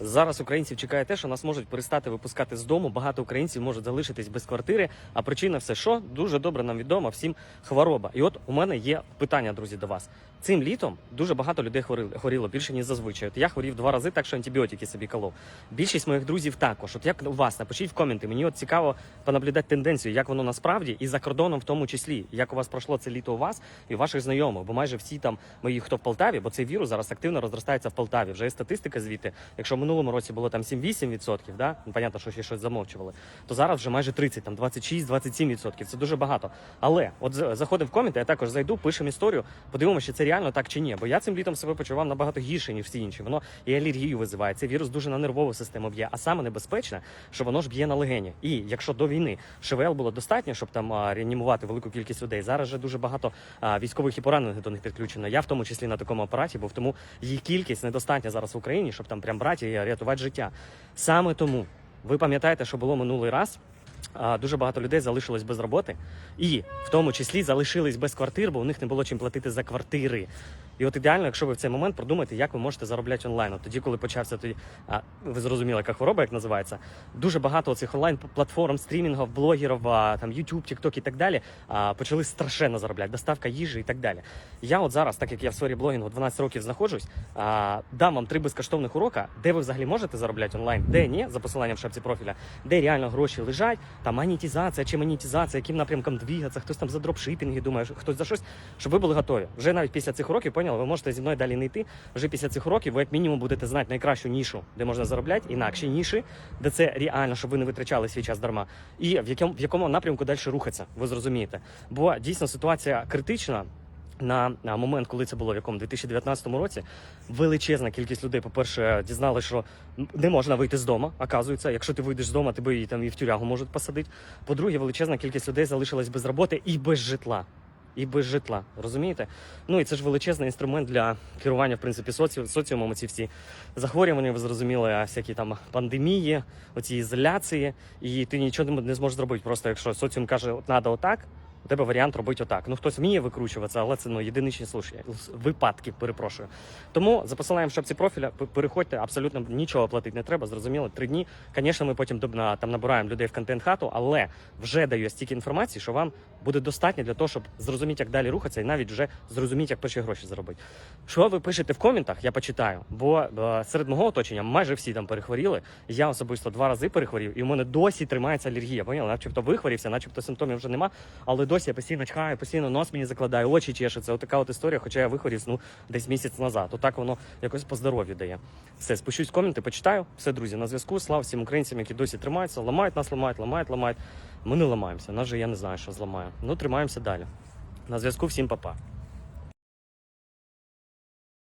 Зараз українців чекає те, що нас можуть перестати випускати з дому. Багато українців можуть залишитись без квартири. А причина все що дуже добре нам відомо. Всім хвороба. І от у мене є питання, друзі, до вас. Цим літом дуже багато людей хворили, хворіло більше ніж зазвичай. От я хворів два рази, так що антибіотики собі колов. Більшість моїх друзів також. От як у вас напишіть в коменти. Мені от цікаво понаблюдати тенденцію, як воно насправді і за кордоном в тому числі, як у вас пройшло це літо у вас і у ваших знайомих. Бо майже всі там мої, хто в Полтаві, бо цей вірус зараз активно розростається в Полтаві. Вже є статистика звідти. Якщо в минулому році було там 7-8%, да? ну, понятно, що ще щось замовчували, то зараз вже майже 30, там 26-27%. Це дуже багато. Але от з- заходимо в коменти, я також зайду, пишемо історію, подивимося, чи це реально так чи ні. Бо я цим літом себе почував набагато гірше, ніж всі інші. Воно і алергію визиває. Цей вірус дуже на нервову систему б'є. А саме небезпечне, що воно ж б'є на легені. І якщо до війни ШВЛ було достатньо, щоб там а, реанімувати велику кількість людей, зараз же дуже багато а, військових і поранених до них підключено. Я в тому числі на такому апараті, був тому її кількість недостатня зараз в Україні, щоб там прям брати і рятувати життя. Саме тому ви пам'ятаєте, що було минулий раз. Дуже багато людей залишилось без роботи, і в тому числі залишились без квартир, бо у них не було чим платити за квартири. І от ідеально, якщо ви в цей момент продумаєте, як ви можете заробляти онлайн. От тоді, коли почався тоді, а, ви зрозуміли, яка хвороба, як називається. Дуже багато цих онлайн платформ, стрімінгів, блогерів, там YouTube, TikTok і так далі, а, почали страшенно заробляти, доставка їжі і так далі. Я от зараз, так як я в сфері блогінгу 12 років знаходжусь, а, дам вам три безкоштовних урока, де ви взагалі можете заробляти онлайн, де ні, за посиланням в шапці профіля, де реально гроші лежать, там монетизація чи монетизація, яким напрямком двигатися, хтось там за дропшипінги думає, хтось за щось, щоб ви були готові. Вже навіть після цих уроків поняли, ви можете зі мною далі не йти. Вже після цих уроків ви як мінімум будете знати найкращу нішу, де можна заробляти, інакші ніші, де це реально, щоб ви не витрачали свій час дарма. І в якому в якому напрямку далі рухатися, ви зрозумієте. Бо дійсно ситуація критична. На, момент, коли це було в якому 2019 році, величезна кількість людей, по-перше, дізнали, що не можна вийти з дому. Оказується, якщо ти вийдеш з дому, тебе і там і в тюрягу можуть посадити. По-друге, величезна кількість людей залишилась без роботи і без житла. І без житла, розумієте? Ну і це ж величезний інструмент для керування, в принципі, соці... соціумом. Ці всі захворювання, ви зрозуміли, всякі там пандемії, оці ізоляції, і ти нічого не зможеш зробити. Просто якщо соціум каже, от треба отак, тебе варіант робити отак. Ну хтось вміє викручуватися, але це ну єдиничні случаї, випадки, перепрошую. Тому за посиланням в шапці профіля переходьте, абсолютно нічого платити не треба. Зрозуміло, три дні. Звісно, ми потім там набираємо людей в контент хату, але вже даю стільки інформації, що вам буде достатньо для того, щоб зрозуміти, як далі рухатися, і навіть вже зрозуміти, як перші гроші заробити. Що ви пишете в коментах, я почитаю. Бо е, серед мого оточення майже всі там перехворіли. Я особисто два рази перехворів, і у мене досі тримається алергія. Поняли? Начебто вихворівся, начебто симптомів вже нема, але я постійно чхаю, постійно нос мені закладає, очі чешеться. Отака от історія, хоча я вихворів ну, десь місяць назад. Отак воно якось по здоров'ю дає. Все, спущусь в коменти, почитаю. Все, друзі, на зв'язку. Слава всім українцям, які досі тримаються, ламають нас, ламають, ламають, ламають. Ми не ламаємося. Нас же я не знаю, що зламає. Ну, тримаємося далі. На зв'язку всім па-па.